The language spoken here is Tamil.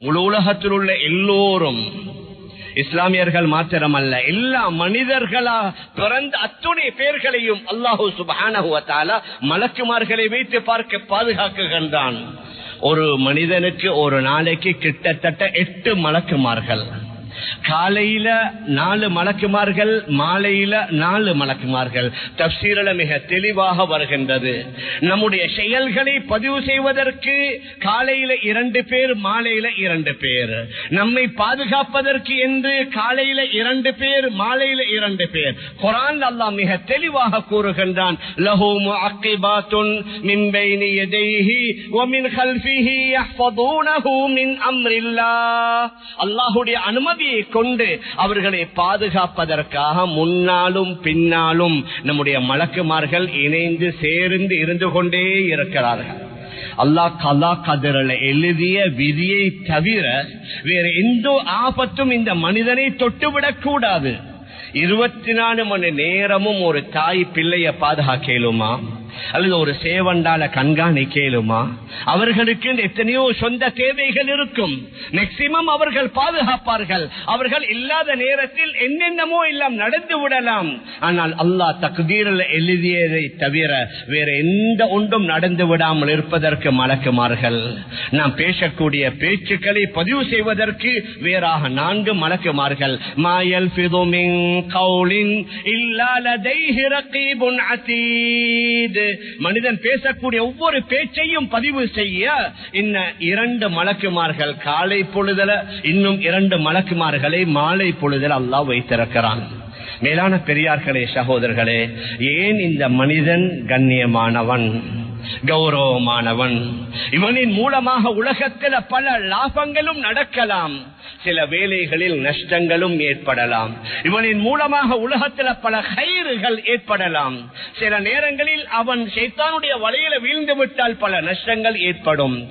முழு உலகத்தில் உள்ள எல்லோரும் இஸ்லாமியர்கள் மாத்திரமல்ல எல்லா மனிதர்களா பிறந்த அத்துணை பேர்களையும் அல்லாஹூ சுபானகுவத்தால மலக்குமார்களை வைத்து பார்க்க பாதுகாக்குகின்றான். ஒரு மனிதனுக்கு ஒரு நாளைக்கு கிட்டத்தட்ட எட்டு மலக்குமார்கள். காலையில நாலு மலக்குமார்கள் மாலையில நாலு மலக்குமார்கள். தப்சீரல மிக தெளிவாக வருகின்றது. நம்முடைய செயல்களை பதிவு செய்வதற்கு காலையில இரண்டு பேர் மாலையில இரண்டு பேர். நம்மை பாதுகாப்பதற்கு என்று காலையில இரண்டு பேர் மாலையில இரண்டு பேர். குரான் அல்லா மிக தெளிவாக கூறுகின்றான். அல்லாஹுடைய அனுமதி மின் கொண்டு அவர்களை பாதுகாப்பதற்காக முன்னாலும் பின்னாலும் நம்முடைய மலக்குமார்கள் இணைந்து சேர்ந்து இருந்து கொண்டே இருக்கிறார்கள். அல்லாஹ் கலா கதிரல எழுதிய விதியை தவிர வேற எந்த ஆபத்தும் இந்த மனிதனை தொட்டுவிடக் கூடாது. இருபத்தி நாலு மணி நேரமும் ஒரு தாய் பிள்ளைய பாதுகாக்கலுமா? அல்லது ஒரு சேவண்டால கண்காணிக்கலுமா அவர்களுக்கு எத்தனையோ சொந்த தேவைகள் இருக்கும். மேக்சிமம் அவர்கள் பாதுகாப்பார்கள். அவர்கள் இல்லாத நேரத்தில் என்னென்னமோ எல்லாம் நடந்து விடலாம். ஆனால் அல்லாஹ் தகுதீரில் எழுதியதை தவிர வேற எந்த ஒன்றும் நடந்து விடாமல் இருப்பதற்கு மலக்குமார்கள். நாம் பேசக்கூடிய பேச்சுக்களை பதிவு செய்வதற்கு வேறாக நான்கு மலக்குமார்கள். மாயல் பிதுமின் கவுலின் இல்லாலதைஹி மனிதன் பேசக்கூடிய ஒவ்வொரு பேச்சையும் பதிவு செய்ய இன்ன இரண்டு மலக்குமார்கள் காலை பொழுதல இன்னும் இரண்டு மலக்குமார்களை மாலை பொழுதல அல்லாஹ் வைத்திருக்கிறான். மேலான பெரியார்களே சகோதரர்களே ஏன் இந்த மனிதன் கண்ணியமானவன்? கௌரவமானவன். இவனின் மூலமாக உலகத்தில் பல லாபங்களும் நடக்கலாம். சில வேலைகளில் நஷ்டங்களும் ஏற்படலாம். இவனின் மூலமாக உலகத்தில் பல கயிறுகள் ஏற்படலாம். சில நேரங்களில் அவன் சைத்தானுடைய வலையில வீழ்ந்து விட்டால் பல நஷ்டங்கள் ஏற்படும்.